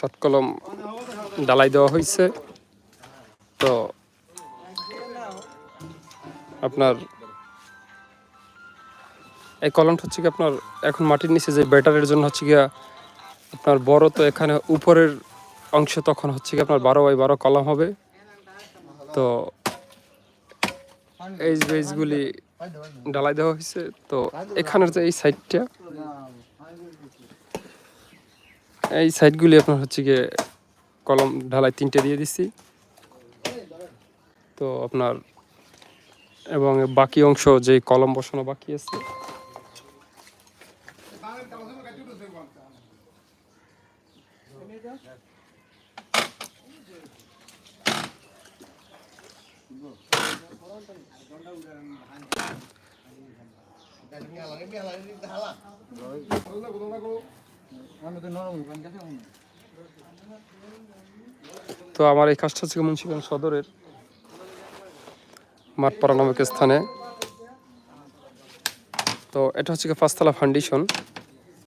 Short কলম ডালাই দেওয়া হয়েছে। তো আপনার এই কলমটা হচ্ছে কি আপনার এখন মাটির নিচে যে ব্যাটারের জন্য হচ্ছে গিয়া আপনার বড় তো এখানে উপরের অংশ তখন হচ্ছে কি আপনার বারো বাই বারো কলম হবে। তো এই বেজগুলি ডালাই দেওয়া হয়েছে, তো এখানের যে এই সাইডটা এই সাইডগুলি আপনার হচ্ছে গিয়ে কলম ঢালাই তিনটে দিয়ে দিছি। তো আপনার এবং বাকি অংশ যে কলম বসানো বাকি আছে। তো আমার এই কাজটা হচ্ছে মুন্সিগঞ্জ সদরের মাঠপাড়া নামক স্থানে। তো এটা হচ্ছে পাঁচতলা ফাউন্ডেশন